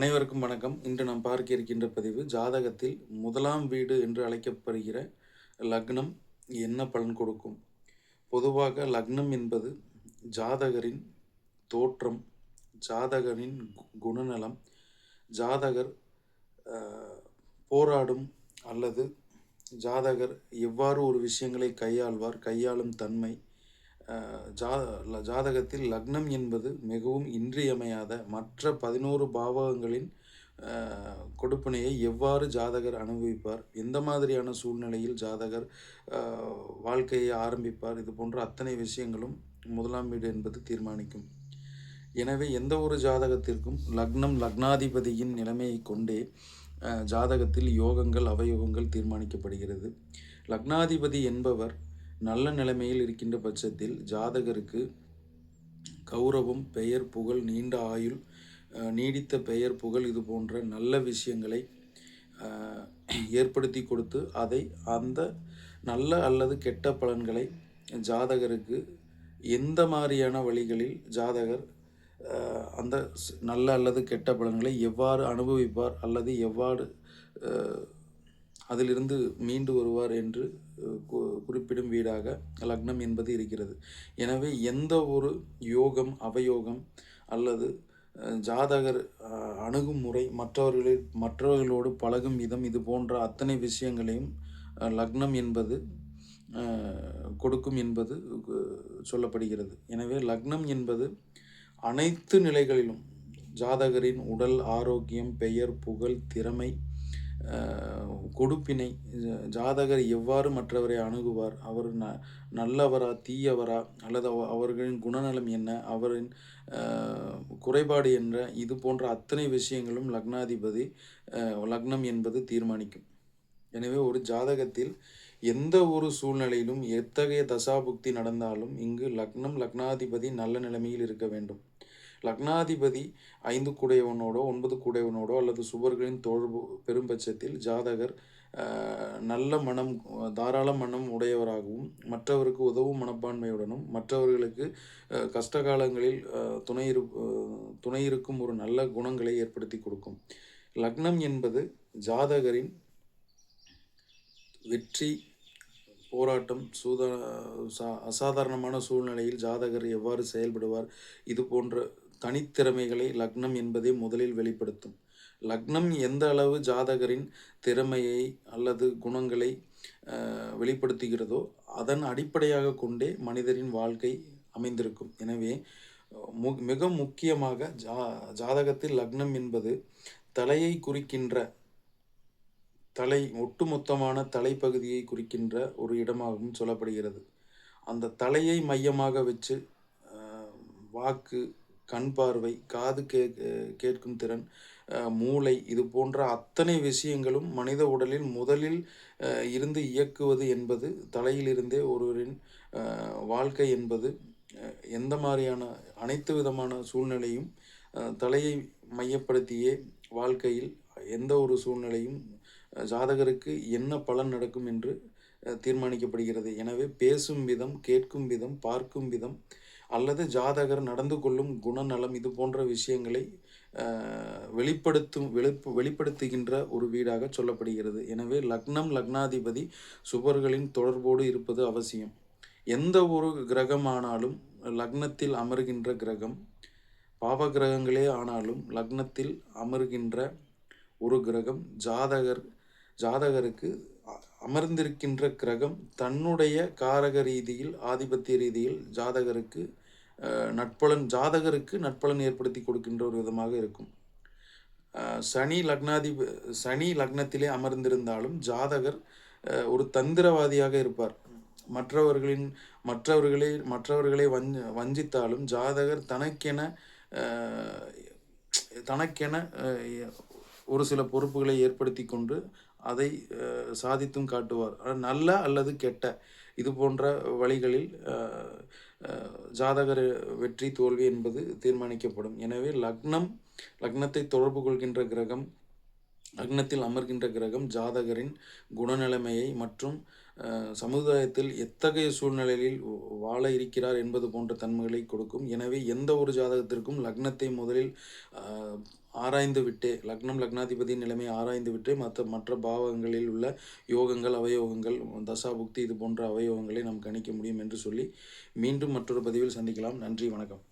அனைவருக்கும் வணக்கம். இன்று நாம் பார்க்க இருக்கின்ற பதிவு ஜாதகத்தில் முதலாம் வீடு என்று அழைக்கப்படுகிற லக்னம் என்ன பலன் கொடுக்கும்? பொதுவாக லக்னம் என்பது ஜாதகரின் தோற்றம் ஜாதகரின் கு- குணநலம் ஜாதகர் போராடும் அல்லது ஜாதகர் எவ்வாறு ஒரு விஷயங்களை கையாள்வார் கையாளும் தன்மை ஜா ல- ஜாதகத்தில் லக்னம் என்பது மிகவும் இன்றியமையாத மற்ற பதினோரு பாவகங்களின் கொடுப்பனையை எவ்வாறு ஜாதகர் அனுபவிப்பார்? எந்த மாதிரியான சூழ்நிலையில் ஜாதகர் வாழ்க்கையை ஆரம்பிப்பார்? இது போன்ற அத்தனை விஷயங்களும் முதலாம் வீடு என்பது தீர்மானிக்கும். எனவே எந்த ஒரு ஜாதகத்திற்கும் லக்னம் லக்னாதிபதியின் நிலைமையை கொண்டே ஜாதகத்தில் யோகங்கள் அவயோகங்கள் தீர்மானிக்கப்படுகிறது. லக்னாதிபதி என்பவர் நல்ல நிலைமையில் இருக்கின்ற பட்சத்தில் ஜாதகருக்கு கௌரவம் பெயர் புகழ் நீண்ட ஆயுள் நீடித்த பெயர் புகழ் இது போன்ற நல்ல விஷயங்களை ஏற்படுத்தி கொடுத்து அதை அந்த நல்ல அல்லது கெட்ட பலன்களை ஜாதகருக்கு எந்த மாதிரியான வழிகளில் ஜாதகர் அந்த ஸ்- நல்ல அல்லது கெட்ட பலன்களை எவ்வாறு அனுபவிப்பார் அல்லது எவ்வாறு அதிலிருந்து மீண்டு வருவார் என்று கு- குறிப்பிடும் வீடாக லக்னம் என்பது இருக்கிறது. எனவே எந்த ஒரு யோகம் அவயோகம் அல்லது ஜாதகர் அணுகும் முறை மற்றவர்களை மற்றவர்களோடு பழகும் விதம் இது போன்ற அத்தனை விஷயங்களையும் லக்னம் என்பது கொடுக்கும் என்பது சொல்லப்படுகிறது. எனவே லக்னம் என்பது அனைத்து நிலைகளிலும் ஜாதகரின் உடல் ஆரோக்கியம் பெயர் புகழ் திறமை கொடுப்பினை ஜாதகர் எவ்வாறு மற்றவரை அணுகுவார்? அவர் ந நல்லவரா தீயவரா அல்லது அவர்களின் குணநலம் என்ன? அவரின் குறைபாடு என்ற இது போன்ற அத்தனை விஷயங்களும் லக்னாதிபதி லக்னம் என்பது தீர்மானிக்கும். எனவே ஒரு ஜாதகத்தில் எந்த ஒரு சூழ்நிலையிலும் எத்தகைய தசாபுக்தி நடந்தாலும் இங்கு லக்னம் லக்னாதிபதி நல்ல நிலைமையில் இருக்க வேண்டும். லக்னாதிபதி ஐந்து கூடையவனோடோ ஒன்பது கூடையவனோடோ அல்லது சுவர்களின் தொடர்பு பெரும்பட்சத்தில் ஜாதகர் நல்ல மனம் தாராள மனம் உடையவராகவும் மற்றவருக்கு உதவும் மனப்பான்மையுடனும் மற்றவர்களுக்கு கஷ்ட காலங்களில் துணை இரு துணை இருக்கும் ஒரு நல்ல குணங்களை ஏற்படுத்தி கொடுக்கும். லக்னம் என்பது ஜாதகரின் வெற்றி போராட்டம் சூதா சா- அசாதாரணமான சூழ்நிலையில் ஜாதகர் எவ்வாறு செயல்படுவார் இது போன்ற தனித்திறமைகளை லக்னம் என்பதே முதலில் வெளிப்படுத்தும். லக்னம் எந்த அளவு ஜாதகரின் திறமையை அல்லது குணங்களை வெளிப்படுத்துகிறதோ அதன் அடிப்படையாக கொண்டே மனிதரின் வாழ்க்கை அமைந்திருக்கும். எனவே மு மிக முக்கியமாக ஜா ஜாதகத்தில் லக்னம் என்பது தலையை குறிக்கின்ற தலை ஒட்டுமொத்தமான தலைப்பகுதியை குறிக்கின்ற ஒரு இடமாகவும் சொல்லப்படுகிறது. அந்த தலையை மையமாக வச்சு வாக்கு கண் பார்வை காது கே கேட்கும் திறன் மூளை இது போன்ற அத்தனை விஷயங்களும் மனித உடலில் முதலில் இருந்து இயக்குவது என்பது தலையிலிருந்தே ஒருவரின் வாழ்க்கை என்பது எந்த மாதிரியான அனைத்து விதமான சூழ்நிலையும் தலையை மையப்படுத்தியே வாழ்க்கையில் எந்த ஒரு சூழ்நிலையும் ஜாதகருக்கு என்ன பலன் நடக்கும் என்று தீர்மானிக்கப்படுகிறது. எனவே பேசும் விதம் கேட்கும் விதம் பார்க்கும் விதம் அல்லது ஜாதகர் நடந்து கொள்ளும் குணநலம் இது போன்ற விஷயங்களை வெளிப்படுத்தும் வெளிப்பு வெளிப்படுத்துகின்ற ஒரு வீடாக சொல்லப்படுகிறது. எனவே லக்னம் லக்னாதிபதி சுபர்களின் தொடர்போடு இருப்பது அவசியம். எந்த ஒரு கிரகமானாலும் லக்னத்தில் அமர்கின்ற கிரகம் பாவ கிரகங்களே ஆனாலும் லக்னத்தில் அமர்கின்ற ஒரு கிரகம் ஜாதகர் ஜாதகருக்கு அமர்ந்திருக்கின்ற கிரகம் தன்னுடைய காரக ரீதியில் ஆதிபத்திய ரீதியில் ஜாதகருக்கு நட்பலன் ஜாதகருக்கு நட்பலன் ஏற்படுத்தி கொடுக்கின்ற ஒரு விதமாக இருக்கும். சனி லக்னாதி சனி லக்னத்திலே அமர்ந்திருந்தாலும் ஜாதகர் ஒரு தந்திரவாதியாக இருப்பார். மற்றவர்களின் மற்றவர்களை மற்றவர்களை வஞ்ச வஞ்சித்தாலும் ஜாதகர் தனக்கென தனக்கென ஒரு சில பொறுப்புகளை ஏற்படுத்தி கொண்டு அதை சாதித்தும் காட்டுவார். நல்ல அல்லது கெட்ட இது போன்ற வழிகளில் ஜாதகர் வெற்றி தோல்வி என்பது தீர்மானிக்கப்படும். எனவே லக்னம் லக்னத்தை தொடர்பு கொள்கின்ற கிரகம் லக்னத்தில் அமர்கின்ற கிரகம் ஜாதகரின் குணநிலைமையை மற்றும் சமுதாயத்தில் எத்தகைய சூழ்நிலையில் வாழ இருக்கிறார் என்பது போன்ற தன்மைகளை கொடுக்கும். எனவே எந்த ஒரு ஜாதகத்திற்கும் லக்னத்தை முதலில் ஆராய்ந்து விட்டே லக்னம் லக்னாதிபதியின் நிலைமை ஆராய்ந்து விட்டு மற்ற மற்ற பாவங்களில் உள்ள யோகங்கள் அவயோகங்கள் தசாபுக்தி இது போன்ற அவயோகங்களை நாம் கணிக்க முடியும் என்று சொல்லி மீண்டும் மற்றொரு பதிவில் சந்திக்கலாம். நன்றி வணக்கம்.